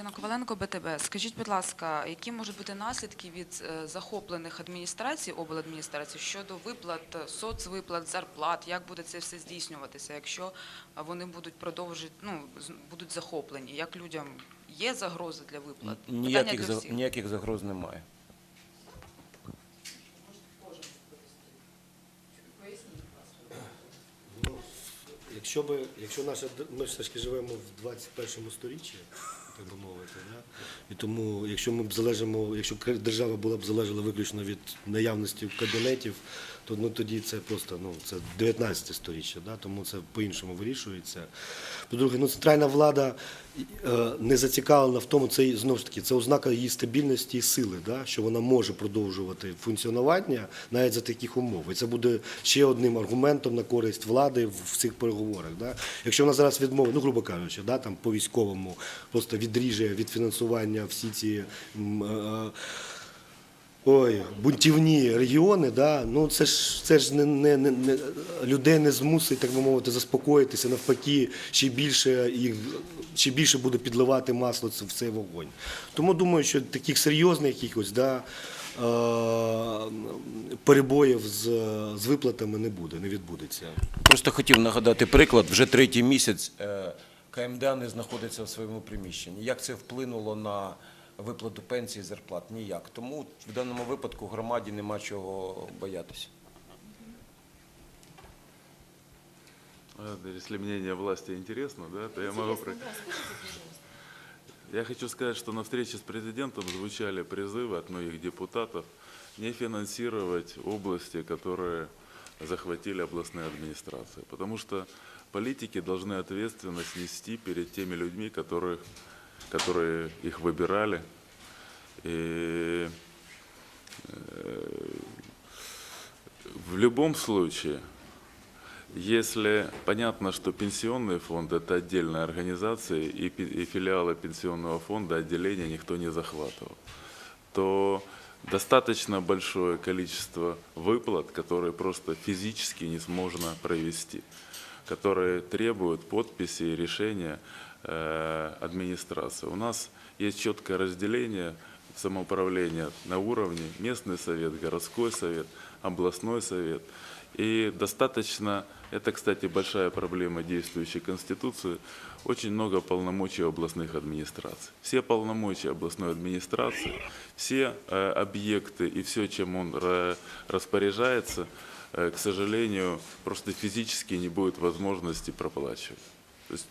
Ірина Коваленко, БТБ. Скажіть, будь ласка, які можуть бути наслідки від е, захоплених адміністрацій, обладміністрацій щодо виплат, е, соцвиплат, зарплат? Як буде це все здійснюватися, якщо вони будуть продовжити, ну, з- будуть захоплені? Як людям є загрози для виплат? Ніяких, для за- всіх. ніяких загроз немає. Якщо ми, якщо наша ми все ж таки живемо в 21 сторіччі, так би мовити, да? і тому, якщо ми б залежимо, якщо держава була б залежала виключно від наявності кабінетів, то ну тоді це просто ну це 19 сторіччя, да? тому це по-іншому вирішується. По-друге, ну центральна влада е, не зацікавлена в тому, це знову ж таки це ознака її стабільності і сили, да? що вона може продовжувати функціонування навіть за таких умов. І це буде ще одним аргументом на користь влади в цих переговорах. Да? Якщо вона зараз відмовить, ну грубо кажучи, да, там по військовому просто відріже від фінансування всі ці. е, Ой, бунтівні регіони, ну це ж людей не змусить, так би мовити, заспокоїтися. Навпаки, ще більше буде підливати масло в цей вогонь. Тому думаю, що таких серйозних якихось е, перебоїв з, виплатами не буде, не відбудеться. Просто хотів нагадати приклад. Вже третій місяць е, КМДА не знаходиться в своєму приміщенні. Як це вплинуло на виплату пенсії, зарплат? Ніяк. Тому в даному випадку громаді нема чого боятися. А, да, Если мнение власти интересно, да, то я могу... про- Я хочу сказать, что на встрече с президентом звучали призывы от многих депутатов не финансировать области, которые захватили областные администрации. Потому что политики должны ответственность нести перед теми людьми, которых, которые их выбирали. И э, в любом случае, если понятно, что пенсионный фонд – это отдельная организация, и, и филиалы пенсионного фонда отделения никто не захватывал, то достаточно большое количество выплат, которые просто физически не можно провести, которые требуют подписи и решения э, администрации. У нас есть четкое разделение самоуправления на уровне местный совет, городской совет, областной совет. И достаточно, это, кстати, большая проблема действующей Конституции, очень много полномочий областных администраций. Все полномочия областной администрации, все э, объекты и все, чем он ра- распоряжается, э, к сожалению, просто физически не будет возможности проплачивать. То есть